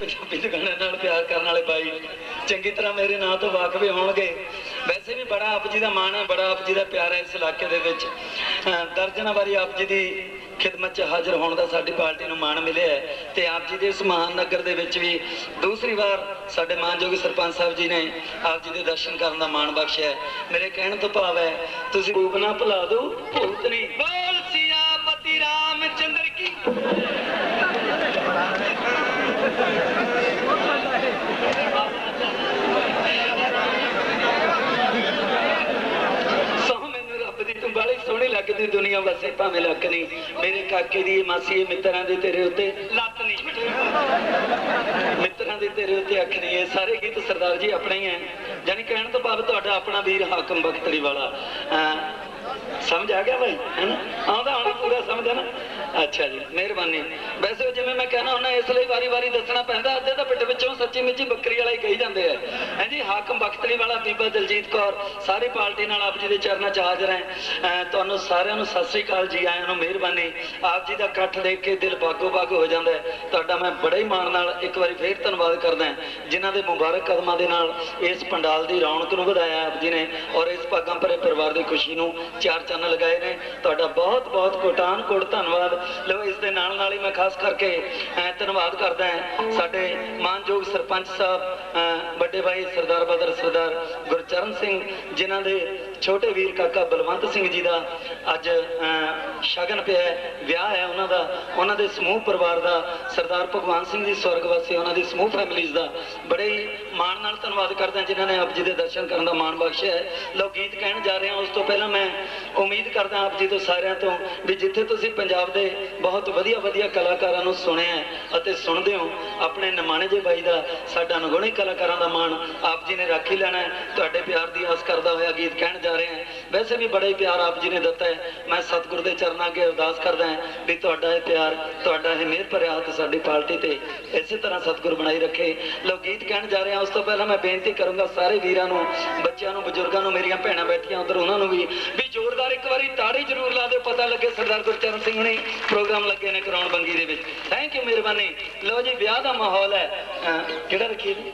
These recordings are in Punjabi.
ਪੰਜਾਬੀ ਦੇ ਗਾਣੇ ਨਾਲ ਪਿਆਰ ਕਰਨ ਵਾਲੇ ਬਾਈ। ਚੰਗੀ ਤਰ੍ਹਾਂ ਮੇਰੇ ਨਾਂ ਤੋਂ ਵਾਕਫ ਹੋਣਗੇ ਵੈਸੇ ਵੀ ਬੜਾ ਆਪ ਜੀ ਦਾ ਮਾਣ ਹੈ, ਬੜਾ ਆਪ ਜੀ ਦਾ ਪਿਆਰ ਹੈ ਇਸ ਇਲਾਕੇ ਦੇ ਵਿੱਚ। ਦਰਜਨਾਂ ਵਾਰੀ ਆਪ ਜੀ ਦੀ ਖਿਦਮਤ 'ਚ ਹਾਜ਼ਰ ਹੋਣ ਦਾ ਸਾਡੀ ਪਾਰਟੀ ਨੂੰ ਮਾਣ ਮਿਲਿਆ ਹੈ ਤੇ ਆਪ ਜੀ ਦੇ ਇਸ ਮਹਾਨ ਨਗਰ ਦੇ ਵਿੱਚ ਵੀ ਦੂਸਰੀ ਵਾਰ ਸਾਡੇ ਮਾਨਯੋਗ ਸਰਪੰਚ ਸਾਹਿਬ ਜੀ ਨੇ ਆਪ ਜੀ ਦੇ ਦਰਸ਼ਨ ਕਰਨ ਦਾ ਮਾਣ ਬਖਸ਼ਿਆ ਮੇਰੇ ਕਹਿਣ ਤੋਂ ਭਾਵ ਹੈ, ਤੁਸੀਂ ਰੂਪ ਨਾ ਭੁਲਾ ਦਿਓ ਭੂਤ ਨਹੀਂ। ਬੋਲ ਸਿਆਪਤੀ ਰਾਮਚੰਦਰ ਕੀ ਸੋ ਮੈਨੂੰ ਰੱਬ ਦੀ ਤੂੰ ਬਾਲੀ ਸੋਹਣੀ ਲੱਗਦੀ ਦੁਨੀਆ ਵਸੇ ਭਾਵੇਂ ਲੱਕ ਨਹੀਂ, ਮੇਰੇ ਕਾਕੇ ਦੀ ਮਾਸੀ ਇਹ ਮਿੱਤਰਾਂ ਦੇ ਤੇਰੇ ਉੱਤੇ ਲੱਤ ਨਹੀਂ। ਮਿੱਤਰਾਂ ਦੇ ਤੇਰੇ ਉੱਤੇ ਅੱਖ ਨਹੀਂ, ਇਹ ਸਾਰੇ ਗੀਤ ਸਰਦਾਰ ਜੀ ਆਪਣੇ ਹੀ ਹੈ ਜਾਨੀ ਕਹਿਣ ਤੋਂ ਭਾਵ ਤੁਹਾਡਾ ਆਪਣਾ ਵੀਰ ਹਾਕਮ ਬਖਤਰੀ ਵਾਲਾ। ਸਮਝ ਆ ਗਿਆ ਭਾਈ ਹੈਨਾ? ਆਉਂਦਾ ਹੁਣ ਪੂਰਾ ਸਮਝ ਆ ਨਾ ਅੱਛਾ ਜੀ, ਮਿਹਰਬਾਨੀ। ਵੈਸੇ ਜਿਵੇਂ ਮੈਂ ਕਹਿਣਾ ਹੁੰਦਾ, ਇਸ ਲਈ ਵਾਰੀ-ਵਾਰੀ ਦੱਸਣਾ ਪੈਂਦਾ, ਅੱਧੇ ਤਾਂ ਪਿੱਠ ਵਿੱਚੋਂ ਸੱਚੀ ਮਿੱਚੀ ਬੱਕਰੀ ਵਾਲਾ ਹੀ ਕਹੀ ਜਾਂਦੇ ਆ। ਹਾਂਜੀ ਹਾਕਮ ਬਖਤਰੀ ਵਾਲਾ ਬੀਬਾ ਦਲਜੀਤ ਕੌਰ, ਸਾਰੀ ਪਾਰਟੀ ਨਾਲ ਆਪ ਜੀ ਦੇ ਚਰਨਾਂ 'ਚ ਹਾਜ਼ਰ ਹੈ। ਤੁਹਾਨੂੰ ਸਾਰਿਆਂ ਨੂੰ ਸਤਿ ਸ੍ਰੀ ਅਕਾਲ ਜੀ, ਆਇਆਂ ਨੂੰ ਮਿਹਰਬਾਨੀ। ਆਪ ਜੀ ਦਾ ਇਕੱਠ ਦੇਖ ਕੇ ਦਿਲ ਬਾਗੋ ਬਾਗ ਹੋ ਜਾਂਦਾ ਹੈ। ਤੁਹਾਡਾ ਮੈਂ ਬੜੇ ਹੀ ਮਾਣ ਨਾਲ ਇੱਕ ਵਾਰੀ ਫੇਰ ਧੰਨਵਾਦ ਕਰਦਾ ਹਾਂ, ਜਿਨ੍ਹਾਂ ਦੇ ਮੁਬਾਰਕ ਕਦਮਾਂ ਦੇ ਨਾਲ ਇਸ ਪੰਡਾਲ ਦੀ ਰੌਣਕ ਨੂੰ ਵਧਾਇਆ ਆਪ ਜੀ ਨੇ ਔਰ ਇਸ ਭਾਗਾਂ ਭਰੇ ਪਰਿਵਾਰ ਦੀ ਖੁਸ਼ੀ ਨੂੰ ਚਾਰ ਚੰਨ ਲਗਾਏ ਨੇ। ਤੁਹਾਡਾ ਬਹੁਤ ਬਹੁਤ ਕੋਟਾਨ ਕੋਟ ਧੰਨਵਾਦ। ਲੋ ਇਸ ਦੇ ਨਾਲ ਨਾਲ ਹੀ ਮੈਂ ਖਾਸ ਕਰਕੇ ਧੰਨਵਾਦ ਕਰਦਾ ਹਾਂ ਸਾਡੇ ਮਾਨਯੋਗ ਸਰਪੰਚ ਸਾਹਿਬ ਵੱਡੇ ਭਾਈ ਸਰਦਾਰ ਬਦਰ ਸਰਦਾਰ ਗੁਰਚਰਨ ਸਿੰਘ ਜਿਨ੍ਹਾਂ ਦੇ ਛੋਟੇ ਵੀਰ ਕਾਕਾ ਬਲਵੰਤ ਸਿੰਘ ਜੀ ਦਾ ਅੱਜ ਅਹ, ਸ਼ਗਨ ਪਿਆ ਵਿਆਹ ਹੈ ਉਹਨਾਂ ਦਾ ਉਹਨਾਂ ਦੇ ਸਮੂਹ ਪਰਿਵਾਰ ਦਾ ਸਰਦਾਰ ਭਗਵਾਨ ਸਿੰਘ ਜੀ ਸਵਰਗਵਾਸੀ ਉਹਨਾਂ ਦੀ ਸਮੂਹ ਫੈਮਿਲੀਜ਼ ਦਾ ਬੜੇ ਹੀ ਮਾਣ ਨਾਲ ਧੰਨਵਾਦ ਕਰਦਾ ਜਿਨ੍ਹਾਂ ਨੇ ਆਪ ਜੀ ਦੇ ਦਰਸ਼ਨ ਕਰਨ ਦਾ ਮਾਣ ਬਖਸ਼ਿਆ ਹੈ। ਲੋਕ ਗੀਤ ਕਹਿਣ ਜਾ ਰਹੇ ਹਾਂ, ਉਸ ਤੋਂ ਪਹਿਲਾਂ ਮੈਂ ਉਮੀਦ ਕਰਦਾ ਆਪ ਜੀ ਤੋਂ ਸਾਰਿਆਂ ਤੋਂ ਵੀ ਜਿੱਥੇ ਤੁਸੀਂ ਪੰਜਾਬ ਦੇ ਬਹੁਤ ਵਧੀਆ ਵਧੀਆ ਕਲਾਕਾਰਾਂ ਨੂੰ ਸੁਣਿਆ ਅਤੇ ਸੁਣਦੇ ਹੋ, ਆਪਣੇ ਨਿਮਾਣੇ ਜੇ ਬਾਈ ਦਾ ਸਾਡਾ ਅਨਗੁਣੇ ਕਲਾਕਾਰਾਂ ਦਾ ਮਾਣ ਆਪ ਜੀ ਨੇ ਰੱਖ ਹੀ ਲੈਣਾ ਤੁਹਾਡੇ ਪਿਆਰ ਦੀ ਆਸ ਕਰਦਾ ਹੋਇਆ ਗੀਤ ਕਹਿਣ ਜਾ ਰਹੇ ਹਾਂ। ਵੈਸੇ ਵੀ ਬੜਾ ਹੀ ਪਿਆਰ ਆਪ ਜੀ ਨੇ ਦਿੱਤਾ ਹੈ। ਮੈਂ ਸਤਿਗੁਰ ਦੇ ਚਰਨਾਂ ਅੱਗੇ ਅਰਦਾਸ ਕਰਦਾ ਹਾਂ ਵੀ ਤੁਹਾਡਾ ਇਹ ਪਿਆਰ, ਤੁਹਾਡਾ ਇਹ ਮਿਹਰ ਭਰਿਆ ਹੱਥ ਸਾਡੀ ਪਾਰਟੀ ਤੇ ਇਸੇ ਤਰ੍ਹਾਂ ਸਤਿਗੁਰ ਬਣਾਈ ਰੱਖੇ। ਲੋਕ ਗੀਤ ਕਹਿਣ ਜਾ ਰਹੇ ਹਾਂ ਉਸ ਤੋਂ ਪਹਿਲਾਂ ਮੈਂ ਬੇਨਤੀ ਕਰੂੰਗਾ ਸਾਰੇ ਵੀਰਾਂ ਨੂੰ, ਬੱਚਿਆਂ ਨੂੰ, ਬਜ਼ੁਰਗਾਂ ਨੂੰ, ਮੇਰੀਆਂ ਭੈਣਾਂ ਬੈਠੀਆਂ ਉਧਰ, ਉਹਨਾਂ ਨੂੰ ਵੀ ਵੀ ਜ਼ੋਰਦਾਰ ਇੱਕ ਵਾਰੀ ਤਾੜੀ ਜ਼ਰੂਰ ਲਾ ਦਿਓ, ਪਤਾ ਲੱਗੇ ਸਰਦਾਰ ਗੁਰਚਰਨ ਸਿੰਘ ਨੇ ਪ੍ਰੋਗਰਾਮ ਲੱਗੇ ਨੇ ਕਰਾਉਣ ਬੰਗੀ ਦੇ ਵਿੱਚ। ਥੈਂਕ ਯੂ ਮਿਹਰਬਾਨੀ। ਲੋ ਜੀ, ਵਿਆਹ ਦਾ ਮਾਹੌਲ ਹੈ। ਕਿਹੜਾ ਰੱਖੀਏ ਜੀ?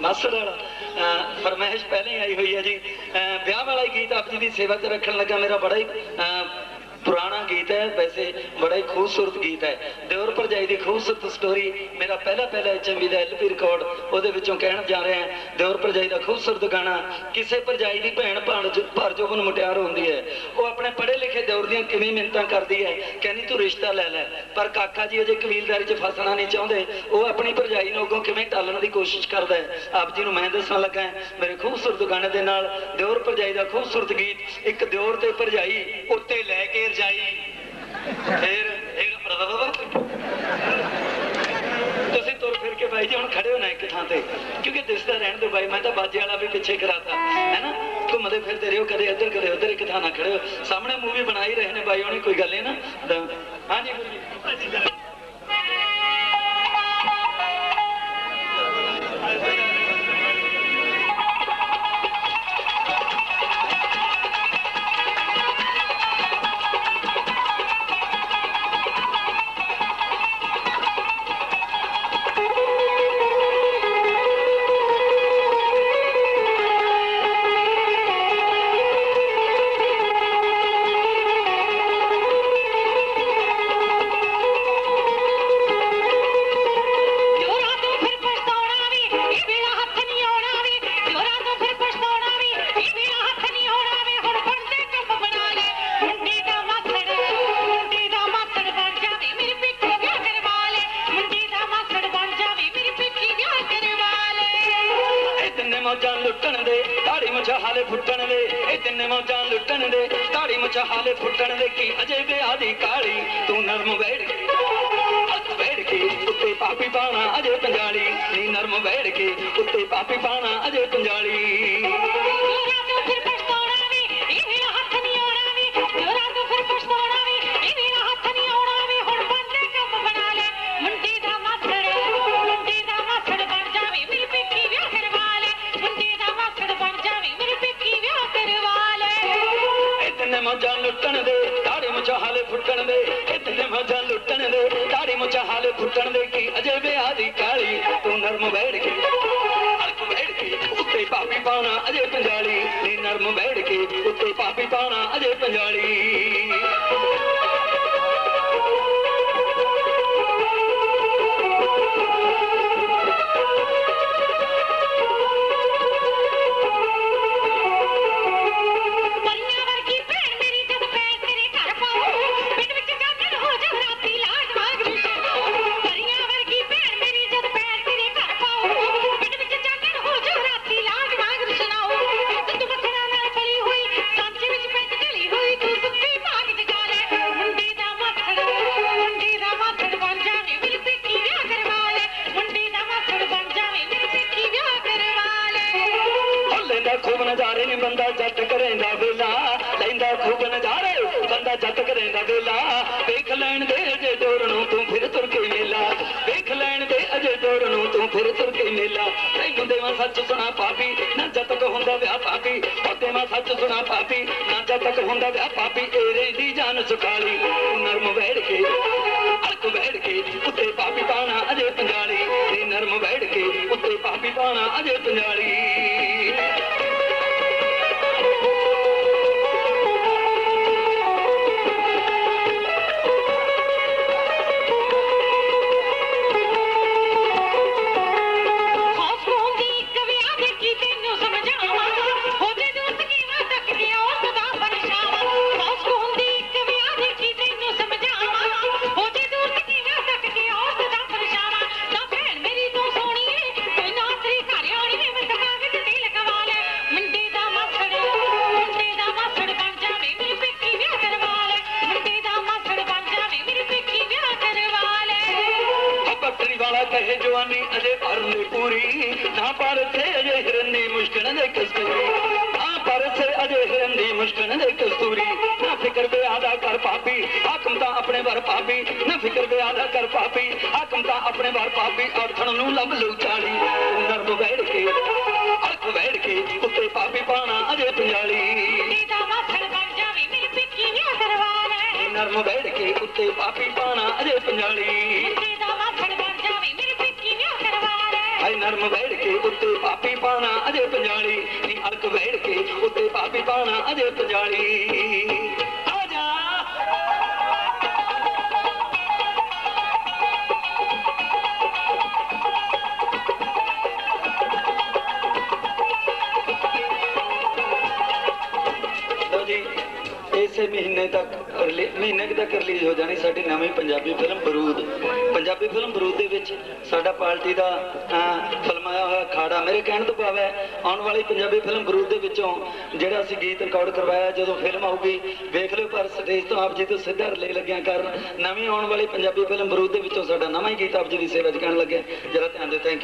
ਮਾਸੜ ਵਾਲਾ। ਅਹ, ਫਰਮਾਇਸ਼ ਪਹਿਲੇ ਹੀ ਆਈ ਹੋਈ ਹੈ ਜੀ। ਅਹ, ਵਿਆਹ ਵਾਲਾ ਹੀ ਗੀਤ ਆਪ ਜੀ ਦੀ ਸੇਵਾ ਤੇ ਰੱਖਣ ਲੱਗਾ, ਮੇਰਾ ਬੜਾ ਹੀ, ਅਹ ਪੁਰਾਣਾ ਗੀਤ ਹੈ, ਵੈਸੇ ਬੜਾ ਹੀ ਖੂਬਸੂਰਤ ਗੀਤ ਹੈ। ਦਿਓਰ ਭਰਜਾਈ ਦੀ ਖੂਬਸੂਰਤ ਸਟੋਰੀ ਮੇਰਾ ਪਹਿਲਾ ਪਹਿਲਾ ਐਚਐਮਵੀ ਦਾ ਐਲਪੀ ਰਿਕਾਰਡ ਉਹਦੇ ਵਿੱਚੋਂ ਕਹਿਣ ਜਾ ਰਿਹਾ ਹਾਂ, ਦਿਓਰ ਭਰਜਾਈ ਦਾ ਖੂਬਸੂਰਤ ਗਾਣਾ, ਕਿਸੇ ਭਰਜਾਈ ਦੀ ਭੈਣ ਭਾਣ ਭਰ ਜੋਬਨ ਮੁਟਿਆਰ ਹੁੰਦੀ ਹੈ। ਉਹ ਆਪਣੇ ਪੜ੍ਹੇ ਲਿਖੇ ਦਿਓਰ ਦੀਆਂ ਕਿਵੇਂ ਮਿੰਤਾਂ ਕਰਦੀ ਹੈ, ਕਹਿੰਦੀ ਤੂੰ ਰਿਸ਼ਤਾ ਲੈ ਲੈ, ਪਰ ਕਾਕਾ ਜੀ ਅਜੇ ਕਬੀਲਦਾਰੀ 'ਚ ਫਸਣਾ ਨਹੀਂ ਚਾਹੁੰਦੇ, ਉਹ ਆਪਣੀ ਭਰਜਾਈ ਨੂੰ ਅੱਗੋਂ ਕਿਵੇਂ ਟਾਲਣ ਦੀ ਕੋਸ਼ਿਸ਼ ਕਰਦਾ ਹੈ, ਆਪ ਜੀ ਨੂੰ ਮੈਂ ਦੱਸਣ ਲੱਗਾ ਮੇਰੇ ਖੂਬਸੂਰਤ ਗਾਣੇ ਦੇ ਨਾਲ ਦਿਓਰ ਭਰਜਾਈ ਦਾ ਖੂਬਸੂਰਤ ਗੀਤ, ਇੱਕ ਦਿਓਰ ਤੇ ਭਰਜਾਈ ਉੱਤੇ ਲੈ ਕੇ ਰਜਾਈ ਫਿਰ ਫਿਰ ਤੁਸੀਂ ਤੁਰ ਫਿਰ ਕੇ ਬਾਈ ਜੀ ਹੁਣ ਖੜੇ ਹੋਣਾ ਇੱਕ ਥਾਂ ਤੇ, ਕਿਉਂਕਿ ਦਿਸਦਾ ਰਹਿਣ ਦੇ ਬਾਈ, ਮੈਂ ਤਾਂ ਬਾਜੇ ਵਾਲਾ ਵੀ ਪਿੱਛੇ ਕਰਾਤਾ ਹੈਨਾ ਘੁੰਮਦੇ ਫਿਰਦੇ ਰਹੋ, ਕਦੇ ਇੱਧਰ, ਕਦੇ ਉੱਧਰ, ਇੱਕ ਥਾਂ ਨਾ ਖੜੇ ਹੋ ਸਾਹਮਣੇ ਮੂਵੀ ਬਣਾ ਹੀ ਰਹੇ ਨੇ ਬਾਈ ਹੋਣੀ ਕੋਈ ਗੱਲ ਨਹੀਂ ਨਾ। ਹਾਂਜੀ ਫੁੱਟਣ ਦੇ, ਇਹ ਤਿੰਨੇ ਮੌਜਾਂ ਲੁੱਟਣ ਦੇ ਦਾੜੀ ਮੁੱਛਾਂ ਹਾਲੇ ਫੁੱਟਣ ਦੇ, ਕੀ ਅਜੇ ਵਿਆਹ ਦੀ ਕਾਲੀ, ਤੂੰ ਨਰਮ ਬੈਠ ਕੇ ਬੈਠ ਕੇ, ਉੱਤੇ ਪਾਪੀ ਪਾਣਾ ਅਜੇ ਪੰਜਾਲੀ, ਨੀ ਨਰਮ ਬੈਠ ਕੇ, ਉੱਤੇ ਪਾਪੀ ਪਾਣਾ ਅਜੇ ਪੰਜਾਲੀ। ਹਾਲੇ ਫੁੱਟਣ ਦੇ ਇਹ ਤਿੰਨੇ ਲੁੱਟਣ ਦੇ, ਦਾੜੀ ਮੁੱਛਾਂ ਹਾਲੇ ਫੁੱਟਣ ਦੇ, ਕੀ ਅਜੇ ਵਿਆਹ ਦੀ ਕਾਲੀ, ਤੂੰ ਨਰਮ ਬੈਠ ਕੇ ਅਲਕ ਬੈਠ ਕੇ, ਉੱਤੇ ਪਾਪੀ ਪਾਣਾ ਅਜੇ ਪੰਜਾਲੀ, ਨੀ ਨਰਮ ਬੈਠ ਕੇ, ਉੱਤੇ ਪਾਪੀ ਪਾਣਾ ਅਜੇ ਪੰਜਾਲੀ। ਸੱਚ ਸੁਣਾ ਪਾਪੀ ਨਾ ਜਦ ਤੱਕ ਹੁੰਦਾ ਵਿਆਹ ਪਾਪੀ ਇਹ ਰਹਿੰਦੀ ਜਾਨ ਸੁਖਾਲੀ ਨਰਮ ਬੈਠ ਕੇ ਅਲਕ ਬੈਠ ਕੇ, ਉੱਤੇ ਪਾਪੀ ਪਾਣਾ ਅਜੇ ਪੰਜਾਲੀ ਨਰਮ ਬੈਠ ਕੇ, ਉੱਤੇ ਪਾਪੀ ਪਾਣਾ ਅਜੇ ਪੰਜਾਲੀ। ਬੱਕਰੀ ਵਾਲਾ ਕਹੇ ਜਵਾਨੀ ਅਜੇ ਭਰਨੇ ਪੂਰੀ। ਨਾ ਪਰ ਸੇ ਅਜੇ ਹਿਰਨੀ ਮੁਸ਼ਕਣ ਦੇ ਕਸਤੂਰੀ। ਨਾ ਪਰ ਸੇ ਅਜੇ ਹਿਰਨੀ ਮੁਸ਼ਕਣ ਦੇ ਕਸਤੂਰੀ। ਨਾ ਫਿਕਰ ਵਿਆਹ ਦਾ ਕਰ ਪਾਪੀ ਹਾਕਮ ਤਾਂ ਆਪਣੇ ਵਰ ਪਾਪੀ ਨਾ ਫਿਕਰ ਵਿਆਹ ਦਾ ਕਰ ਪਾਪੀ ਹਾਕਮ ਤਾਂ ਆਪਣੇ ਵਰ ਪਾਪੀ ਅਰਥਣ ਨੂੰ ਲੱਭ ਲੂ ਚਾਲੀ ਨਰਮ ਬੈਠ ਕੇ ਅਲਕ ਬੈਠ ਕੇ ਉੱਤੇ ਪਾਪੀ ਪਾਣਾ ਅਜੇ ਪੰਜਾਲੀ। ਦਾ ਲੈ ਨਰਮ ਬੈਠ ਕੇ ਉੱਤੇ ਪਾਪੀ ਪਾਣਾ ਅਜੇ ਪੰਜਾਲੀ। ਨਰਮ ਬੈਠ ਕੇ ਉੱਤੇ ਪਾਪੀ ਪਾਣਾ, ਅਜੇ ਪੰਜਾਲੀ ਨੀ ਅਲਕ ਬੈਠ ਕੇ ਉੱਤੇ ਪਾਪੀ ਪਾਣਾ, ਅਜੇ ਪੰਜਾਲੀ। ਇਸੇ ਮਹੀਨੇ ਤੱਕ ਰਿਲੀ- ਮਹੀਨੇ ਤੱਕ ਰਿਲੀਜ਼ ਹੋ ਜਾਣੀ ਸਾਡੀ ਨਵੀਂ ਪੰਜਾਬੀ ਫਿਲਮ ਬਰੂਦ। ਪੰਜਾਬੀ ਫਿਲਮ ਬਰੂਦ ਦੇ ਵਿੱਚ ਸਾਡਾ ਪਾਰਟੀ ਦਾ ਅਹ, ਫਿਲਮਾਇਆ ਹੋਇਆ ਖਾੜਾ ਮੇਰੇ ਕਹਿਣ ਤੋਂ ਭਾਵ ਹੈ ਆਉਣ ਵਾਲੀ ਪੰਜਾਬੀ ਫਿਲਮ ਬਰੂਦ ਦੇ ਵਿੱਚੋਂ ਜਿਹੜਾ ਅਸੀਂ ਗੀਤ ਰਿਕਾਰਡ ਕਰਵਾਇਆ ਜਦੋਂ ਫਿਲਮ ਆਊਗੀ ਵੇਖ ਲਿਓ ਪਰ ਸਟੇਜ ਤੋਂ ਆਪ ਜੀ ਤੋਂ ਸਿੱਧਾ ਰਿਲੇ ਲੱਗਿਆ ਕਰਨ। ਨਵੀਂ ਆਉਣ ਵਾਲੀ ਪੰਜਾਬੀ ਫਿਲਮ ਬਰੂਦ ਦੇ ਵਿੱਚੋਂ ਸਾਡਾ ਨਵਾਂ ਹੀ ਗੀਤ ਆਪ ਜੀ ਦੀ ਸੇਵਾ 'ਚ ਕਹਿਣ ਲੱਗਿਆ। ਜਰਾ ਧਿਆਨ ਦਿਓ ਥੈਂਕ